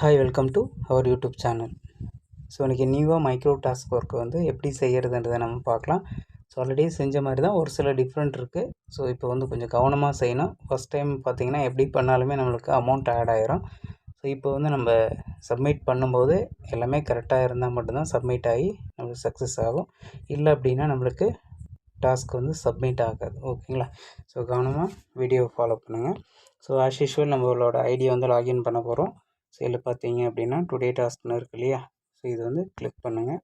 Hi welcome to our YouTube channel so இன்றைக்கி நியூவாக micro task work வந்து எப்படி செய்கிறதுன்றதை நம்ம பார்க்கலாம். ஸோ ஆல்ரெடி செஞ்ச மாதிரி தான் ஒரு சில டிஃப்ரெண்ட் இருக்குது ஸோ இப்போ வந்து கொஞ்சம் கவனமாக செய்யணும். ஃபஸ்ட் டைம் பார்த்தீங்கன்னா எப்படி பண்ணாலுமே நம்மளுக்கு அமௌண்ட் ஆட் ஆகிரும் ஸோ இப்போ வந்து நம்ம சப்மிட் பண்ணும்போது எல்லாமே கரெக்டாக இருந்தால் மட்டும்தான் சப்மிட் ஆகி நம்மளுக்கு சக்ஸஸ் ஆகும். இல்லை அப்படின்னா நம்மளுக்கு டாஸ்க் வந்து சப்மிட் ஆகாது. ஓகேங்களா? ஸோ கவனமாக வீடியோ ஃபாலோ பண்ணுங்கள் ஸோ ஆஸ் யூஷுவல் நம்மளோட ஐடியா வந்து லாகின் பண்ண போகிறோம் ஸோ இதில் பார்த்தீங்க அப்படின்னா டுடே டாஸ்க்னு இருக்கு இல்லையா? ஸோ இது வந்து கிளிக் பண்ணுங்கள்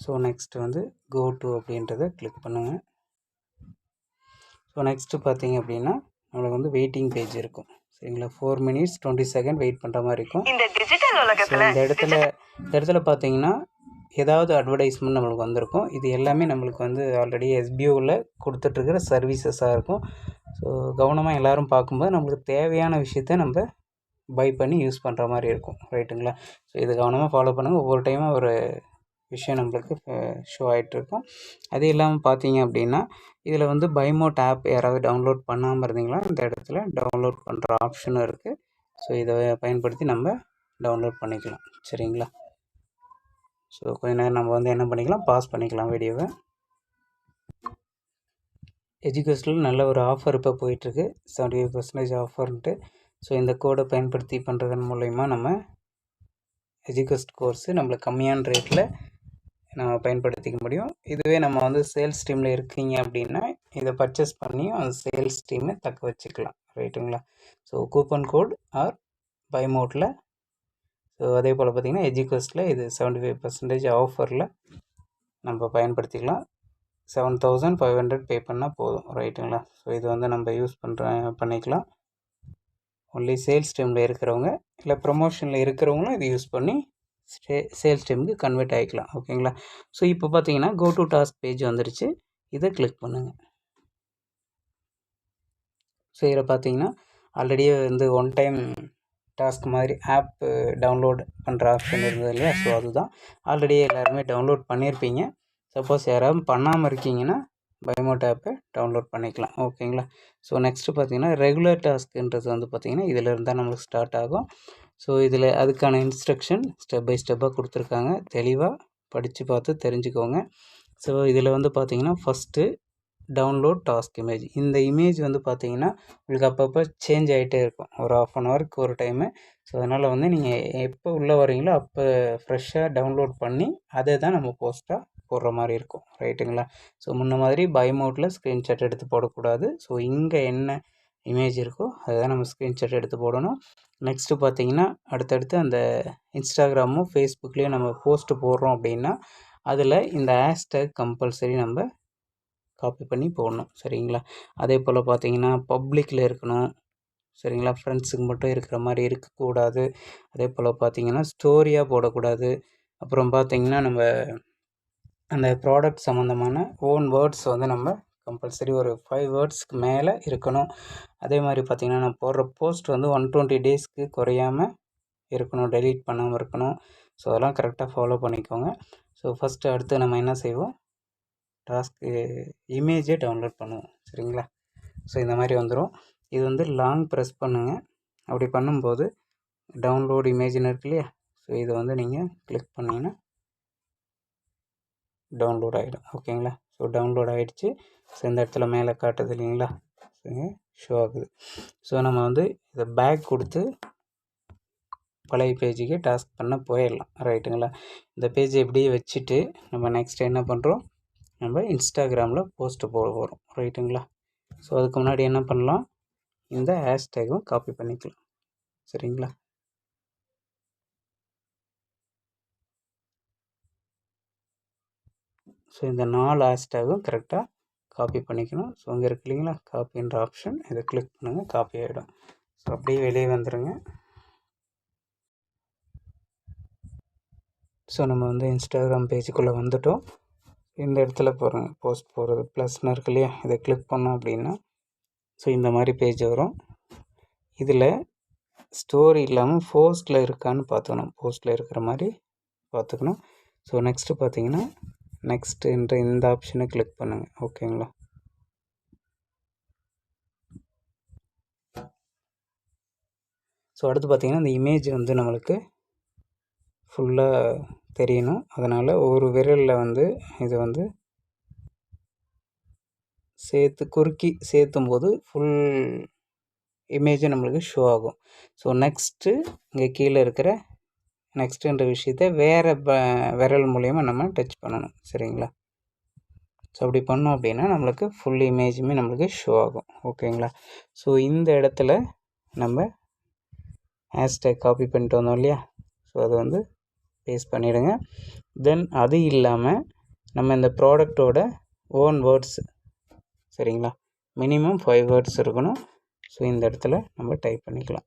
ஸோ நெக்ஸ்ட் வந்து கோ டு அப்படின்றத கிளிக் பண்ணுங்கள் ஸோ நெக்ஸ்ட்டு பார்த்தீங்க அப்படின்னா நம்மளுக்கு வந்து வெயிட்டிங் பேஜ் இருக்கும். சரிங்களா? Four minutes twenty second wait பண்ணுற மாதிரி இருக்கும். ஸோ இந்த இடத்துல இந்த இடத்துல பார்த்தீங்கன்னா ஏதாவது அட்வர்டைஸ்மெண்ட் நம்மளுக்கு வந்திருக்கும். இது எல்லாமே நம்மளுக்கு வந்து ஆல்ரெடி எஸ்பிஓவில் கொடுத்துட்ருக்கிற சர்வீசஸாக இருக்கும். ஸோ கவனமாக எல்லோரும் பார்க்கும்போது நம்மளுக்கு தேவையான விஷயத்த நம்ம பை பண்ணி யூஸ் பண்ணுற மாதிரி இருக்கும். ரைட்டுங்களா ஸோ இது கவனமாக ஃபாலோ பண்ணுங்கள் ஒவ்வொரு டைமும் ஒரு விஷயம் நம்மளுக்கு ஷோ ஆகிட்டுருக்கும் அது இல்லாமல் பார்த்தீங்க அப்படின்னா இதில் வந்து பைமோட் ஆப் யாராவது டவுன்லோட் பண்ணாமல் இருந்தீங்களா இந்த இடத்துல டவுன்லோட் பண்ணுற ஆப்ஷனும் இருக்குது ஸோ இதை பயன்படுத்தி நம்ம டவுன்லோட் பண்ணிக்கலாம். சரிங்களா? ஸோ கொஞ்ச நேரம் நம்ம வந்து என்ன பண்ணிக்கலாம்? பாஸ் பண்ணிக்கலாம் வீடியோவை. எஜுகேஷனில் நல்ல ஒரு ஆஃபர் இப்போ போயிட்டுருக்கு. செவன்டி ஃபைவ் பர்சன்டேஜ் ஆஃபர்ன்ட்டு. ஸோ இந்த கோடை பயன்படுத்தி பண்ணுறதன் மூலயமா நம்ம எஜுகேஸ்ட் கோர்ஸு நம்மளுக்கு கம்மியான ரேட்டில் நம்ம பயன்படுத்திக்க முடியும். இதுவே நம்ம வந்து சேல்ஸ் டீமில் இருக்கீங்க அப்படின்னா இதை பர்ச்சேஸ் பண்ணி அந்த சேல்ஸ் டீமை தக்க வச்சுக்கலாம். ரைட்டுங்களா? So coupon code R by மோட்டில் so அதே போல் பார்த்திங்கன்னா எஜுகோஸ்ட்டில் இது செவன்ட்டி ஃபைவ் பர்சன்டேஜ் ஆஃபரில் நம்ம பயன்படுத்திக்கலாம். Seven thousand five hundred pay பண்ணால் போதும் ரைட்டுங்களா ஸோ இது வந்து நம்ம யூஸ் பண்ணுற பண்ணிக்கலாம். ஒன்லி சேல்ஸ் டீமில் இருக்கிறவங்க இல்லை ப்ரொமோஷனில் இருக்கிறவங்களும் இது யூஸ் பண்ணி ஸ்டே சேல்ஸ் டீமுக்கு கன்வெர்ட் ஆகிக்கலாம் ஓகேங்களா ஸோ இப்போ பார்த்தீங்கன்னா கோ டு டாஸ்க் பேஜ் வந்துருச்சு. இதை கிளிக் பண்ணுங்கள் ஸோ இதில் பார்த்தீங்கன்னா ஆல்ரெடியே வந்து ஒன் டைம் டாஸ்க் மாதிரி ஆப் டவுன்லோட் பண்ணுற ஆப்ஷன் இருந்தது இல்லையா? ஸோ அதுதான். ஆல்ரெடி எல்லாருமே டவுன்லோட் பண்ணியிருப்பீங்க சப்போஸ் யாராவது பண்ணாமல் இருக்கீங்கன்னா பயோமோட் ஆப்பை டவுன்லோட் பண்ணிக்கலாம். ஓகேங்களா ஸோ நெக்ஸ்ட்டு பார்த்தீங்கன்னா ரெகுலர் டாஸ்க்குன்றது வந்து பார்த்திங்கன்னா இதில் இருந்தால் நம்மளுக்கு ஸ்டார்ட் ஆகும். ஸோ இதில் அதுக்கான இன்ஸ்ட்ரக்ஷன் ஸ்டெப் பை ஸ்டெப்பாக கொடுத்துருக்காங்க. தெளிவாக படித்து பார்த்து தெரிஞ்சுக்கோங்க. ஸோ இதில் வந்து பார்த்திங்கன்னா ஃபஸ்ட்டு டவுன்லோட் டாஸ்க் இமேஜ் இந்த இமேஜ் வந்து பார்த்தீங்கன்னா உங்களுக்கு அப்பப்போ சேஞ்ச் ஆகிட்டே இருக்கும். ஒரு ஆஃப் அன் ஹவருக்கு ஒரு டைமு ஸோ அதனால் வந்து நீங்கள் எப்போ உள்ளே வரீங்களோ அப்போ ஃப்ரெஷ்ஷாக டவுன்லோட் பண்ணி அதை தான் நம்ம போஸ்ட்டாக போடுற மாதிரி இருக்கும். ரைட்டுங்களா? ஸோ முன்ன மாதிரி பை மோட்டில் ஸ்க்ரீன்ஷாட் எடுத்து போடக்கூடாது. ஸோ இங்கே என்ன இமேஜ் இருக்கோ அதை தான் நம்ம ஸ்க்ரீன்ஷாட் எடுத்து போடணும். நெக்ஸ்ட்டு பார்த்தீங்கன்னா அடுத்தடுத்து அந்த இன்ஸ்டாகிராமும் ஃபேஸ்புக்லேயும் நம்ம போஸ்ட்டு போடுறோம் அப்படின்னா அதில் இந்த ஹேஷ்டேக் கம்பல்சரி நம்ம காப்பி பண்ணி போடணும். சரிங்களா? அதே போல் பார்த்தீங்கன்னா பப்ளிக்கில் இருக்கணும். சரிங்களா? ஃப்ரெண்ட்ஸுக்கு மட்டும் இருக்கிற மாதிரி இருக்கக்கூடாது. அதே போல் பார்த்தீங்கன்னா ஸ்டோரியாக போடக்கூடாது. அப்புறம் பார்த்தீங்கன்னா நம்ம அந்த ப்ராடக்ட் சம்மந்தமான ஓன் வேர்ட்ஸ் வந்து நம்ம கம்பல்சரி ஒரு ஃபைவ் வேர்ட்ஸ்க்கு மேலே இருக்கணும். அதே மாதிரி பார்த்திங்கன்னா நான் போடுற போஸ்ட் வந்து ஒன் டுவெண்ட்டி டேஸ்க்கு குறையாமல் இருக்கணும் டெலீட் பண்ணாமல் இருக்கணும். ஸோ அதெல்லாம் கரெக்டாக ஃபாலோ பண்ணிக்கோங்க. ஸோ ஃபஸ்ட்டு அடுத்து நம்ம என்ன செய்வோம்? டாஸ்க்கு இமேஜே டவுன்லோட் பண்ணுவோம். சரிங்களா? ஸோ இந்த மாதிரி வந்துடும் இது வந்து லாங் ப்ரெஸ் பண்ணுங்கள் அப்படி பண்ணும்போது டவுன்லோட் இமேஜின்னு இருக்கு இல்லையா? ஸோ இதை வந்து நீங்கள் கிளிக் பண்ணிங்கன்னா டவுன்லோட் ஆகிடும் ஓகேங்களா ஸோ டவுன்லோட் ஆகிடுச்சு ஸோ இந்த இடத்துல மேலே காட்டுது இல்லைங்களா? ஷோ ஆகுது. ஸோ நம்ம வந்து இதை பேக் கொடுத்து பழைய பேஜுக்கு டாஸ்க் பண்ண போயிடலாம். ரைட்டுங்களா இந்த பேஜை எப்படியே வச்சுட்டு நம்ம நெக்ஸ்ட் என்ன பண்ணுறோம் நம்ம இன்ஸ்டாகிராமில் போஸ்ட்டு போட போகிறோம் ரைட்டுங்களா ஸோ அதுக்கு முன்னாடி என்ன பண்ணலாம்? இந்த ஹேஷ்டேகும் காப்பி பண்ணிக்கலாம். சரிங்களா? ஸோ இந்த நாலு ஹேஷ்டேகும் கரெக்டாக காப்பி பண்ணிக்கணும். ஸோ இங்கே இருக்கு இல்லைங்களா? காப்பின்ற ஆப்ஷன் இதை கிளிக் பண்ணுங்கள் காப்பி ஆகிடும் ஸோ அப்படியே வெளியே வந்துடுங்க ஸோ நம்ம வந்து இன்ஸ்டாகிராம் பேஜுக்குள்ளே வந்துட்டோம். இந்த இடத்துல போகிறோங்க போஸ்ட் போகிறது ப்ளஸ்னு இருக்கு இல்லையா? இதை கிளிக் பண்ணோம் அப்படின்னா ஸோ இந்த மாதிரி பேஜ் வரும். இதில் ஸ்டோரி இல்லாமல் போஸ்ட்டில் இருக்கான்னு பார்த்துக்கணும் போஸ்ட்டில் இருக்கிற மாதிரி பார்த்துக்கணும். ஸோ நெக்ஸ்ட்டு பார்த்தீங்கன்னா நெக்ஸ்ட்டுன்ற இந்த ஆப்ஷனை கிளிக் பண்ணுங்கள் ஓகேங்களா ஸோ அடுத்து பார்த்திங்கன்னா இந்த இமேஜ் வந்து நம்மளுக்கு ஃபுல்லாக தெரியணும். அதனால் ஒரு விரலில் வந்து இதை வந்து சேர்த்து குறுக்கி சேர்த்தும் போது ஃபுல் இமேஜும் நம்மளுக்கு ஷோ ஆகும். ஸோ நெக்ஸ்ட்டு இங்கே கீழே இருக்கிற நெக்ஸ்ட்டுன்ற விஷயத்த வேறு ப விரல் மூலயமா நம்ம டச் பண்ணணும். சரிங்களா? ஸோ அப்படி பண்ணோம் அப்படின்னா நம்மளுக்கு ஃபுல் இமேஜுமே நம்மளுக்கு ஷோ ஆகும். ஓகேங்களா? ஸோ இந்த இடத்துல நம்ம ஹேஷ்டேக் காப்பி பண்ணிட்டு வந்தோம் இல்லையா? ஸோ அதை வந்து பேஸ்ட் பண்ணிவிடுங்க தென் அது இல்லாமல் நம்ம இந்த ப்ராடக்டோட ஓன் வேர்ட்ஸ் சரிங்களா? மினிமம் ஃபைவ் வேர்ட்ஸ் இருக்கணும். ஸோ இந்த இடத்துல நம்ம டைப் பண்ணிக்கலாம்.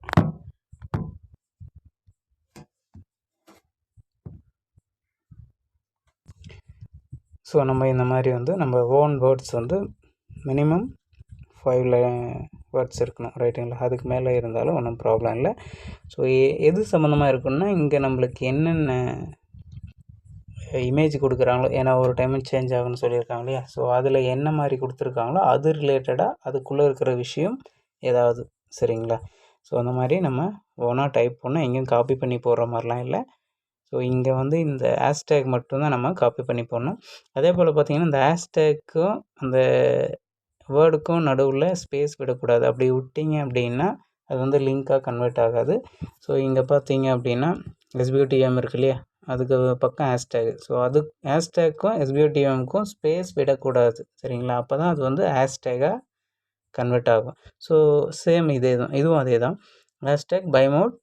ஸோ நம்ம இந்த மாதிரி வந்து நம்ம ஓன் வேர்ட்ஸ் வந்து மினிமம் ஃபைவ்ல வேர்ட்ஸ் இருக்கணும் ரைட்டுங்களா அதுக்கு மேலே இருந்தாலும் ஒன்றும் ப்ராப்ளம் இல்லை. ஸோ எது சம்மந்தமாக இருக்குன்னா இங்கே நம்மளுக்கு என்னென்ன இமேஜ் கொடுக்குறாங்களோ ஏன்னா ஒரு டைம் சேஞ்ச் ஆகும்னு சொல்லியிருக்காங்க இல்லையா? ஸோ அதில் என்ன மாதிரி கொடுத்துருக்காங்களோ அது ரிலேட்டடாக அதுக்குள்ளே இருக்கிற விஷயம் ஏதாவது சரிங்களா? ஸோ அந்த மாதிரி நம்ம ஓனாக டைப் பண்ணால் எங்கேயும் காப்பி பண்ணி போடுற மாதிரிலாம் இல்லை. ஸோ இங்கே வந்து இந்த ஹேஷ்டேக் மட்டும்தான் நம்ம காப்பி பண்ணி போடணும். அதே போல் பார்த்திங்கன்னா இந்த ஹேஷ்டேக்கும் அந்த வேர்டுக்கும் நடுவில் ஸ்பேஸ் விடக்கூடாது. அப்படி விட்டிங்க அப்படின்னா அது வந்து லிங்க்காக கன்வெர்ட் ஆகாது. ஸோ இங்கே பார்த்தீங்க அப்படின்னா எஸ்பியூடிஎம் இருக்கு இல்லையா? அதுக்கு பக்கம் ஹேஷ்டேக் ஸோ அது ஹேஷ்டேக்கும் எஸ்பியூடிஎம்க்கும் ஸ்பேஸ் விடக்கூடாது. சரிங்களா? அப்போ தான் அது வந்து ஹேஷ்டேகாக கன்வெர்ட் ஆகும். ஸோ சேம் இதே தான். இதுவும் அதே தான். ஹேஷ்டேக் பை மோட்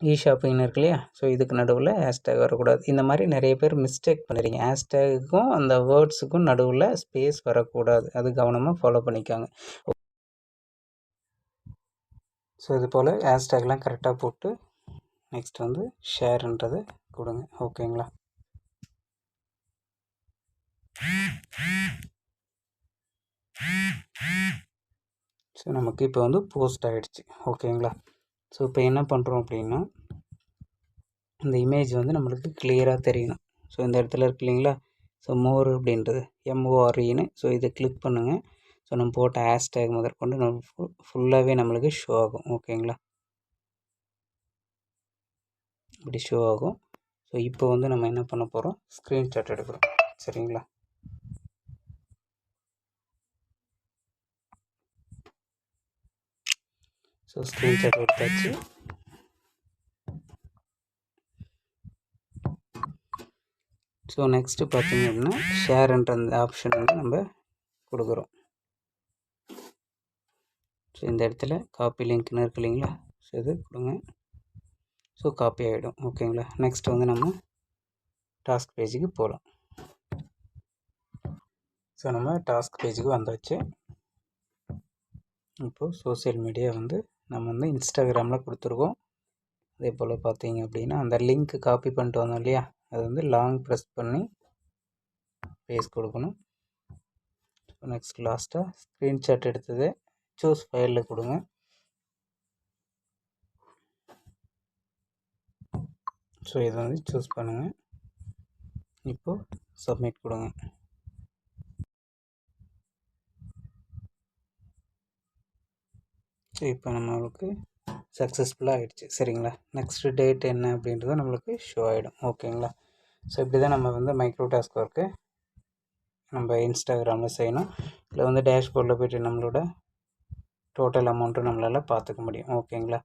இ ஷாப்பிங்னு இருக்கு இல்லையா ஸோ இதுக்கு நடுவில் ஹேஷ்டேக் வரக்கூடாது. இந்த மாதிரி நிறைய பேர் மிஸ்டேக் பண்ணுறீங்க ஹேஷ்டேக்குக்கும் அந்த வேர்ட்ஸுக்கும் நடுவில் ஸ்பேஸ் வரக்கூடாது. அது கவனமாக ஃபாலோ பண்ணிக்காங்க. ஸோ இது போல் ஹேஷ்டேக்லாம் கரெக்டாக போட்டு நெக்ஸ்ட் வந்து ஷேருன்றதை கொடுங்க. ஓகேங்களா ஸோ நமக்கு இப்போ வந்து போஸ்ட் ஆகிடுச்சு ஓகேங்களா ஸோ இப்போ என்ன பண்ணுறோம் அப்படின்னா இந்த இமேஜ் வந்து நம்மளுக்கு கிளியராக தெரியணும். ஸோ இந்த இடத்துல இருக்கு இல்லைங்களா? ஸோ மோர் அப்படின்றது எம்ஓஆர்இன்னு ஸோ இதை கிளிக் பண்ணுங்கள் ஸோ நம்ம போட்ட ஹேஷ்டேக் முதற்கொண்டு நம்ம ஃபுல்லாகவே நம்மளுக்கு ஷோ ஆகும். ஓகேங்களா இப்படி ஷோ ஆகும். ஸோ இப்போ வந்து நம்ம என்ன பண்ண போகிறோம் ஸ்க்ரீன்ஷாட் எடுக்கிறோம். சரிங்களா? ஸோ ஸ்க்ரீன்ஷாட் எடுத்தாச்சு ஸோ நெக்ஸ்ட்டு பார்த்திங்க அப்படின்னா ஷேர்ன்ற அந்த ஆப்ஷன் வந்து நம்ம கொடுக்குறோம். ஸோ இந்த இடத்துல காப்பி லிங்க்னு இருக்கு இல்லைங்களா? ஸோ இது கொடுங்க. ஸோ காப்பி ஆகிடும் ஓகேங்களா நெக்ஸ்ட் வந்து நம்ம டாஸ்க் பேஜுக்கு போகலாம். ஸோ நம்ம டாஸ்க் பேஜுக்கு வந்தாச்சு. இப்போது சோசியல் மீடியா வந்து நம்ம வந்து இன்ஸ்டாகிராமில் கொடுத்துருக்கோம். அதே போல் பார்த்தீங்க அப்படின்னா அந்த லிங்க்கு காப்பி பண்ணிட்டு வந்தோம் இல்லையா? அது வந்து லாங் ப்ரெஸ் பண்ணி பேஸ் கொடுக்கணும். நெக்ஸ்ட் லாஸ்ட்டாக ஸ்க்ரீன்ஷாட் எடுத்தது. சூஸ் ஃபைலில் கொடுங்க. ஸோ இதை வந்து சூஸ் பண்ணுங்கள் இப்போது சப்மிட் கொடுங்க. இப்போ நம்மளுக்கு சக்ஸஸ்ஃபுல்லாக ஆகிடுச்சு சரிங்களா? நெக்ஸ்ட்டு டேட் என்ன அப்படின்றது நம்மளுக்கு ஷோ ஆகிடும் ஓகேங்களா ஸோ இப்படி தான் நம்ம வந்து மைக்ரோ டாஸ்க் ஒர்க்கு நம்ம இன்ஸ்டாகிராமில் செய்யணும். இல்லை வந்து டேஷ்போர்டில் போய்ட்டு நம்மளோட டோட்டல் அமௌண்ட்டும் நம்மளால் பார்த்துக்க முடியும். ஓகேங்களா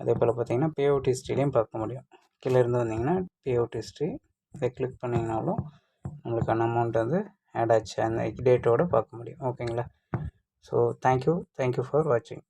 அதே போல் பார்த்தீங்கன்னா பே ஹிஸ்ட்ரிலையும் பார்க்க முடியும். கீழே இருந்து வந்தீங்கன்னா பே ஹிஸ்ட்ரி இதை கிளிக் பண்ணிங்கனாலும் நம்மளுக்கான அமௌண்ட் வந்து ஆட் ஆச்சு. அந்த டேட்டோடு பார்க்க முடியும். ஓகேங்களா ஸோ தேங்க்யூ தேங்க்யூ ஃபார் வாட்சிங்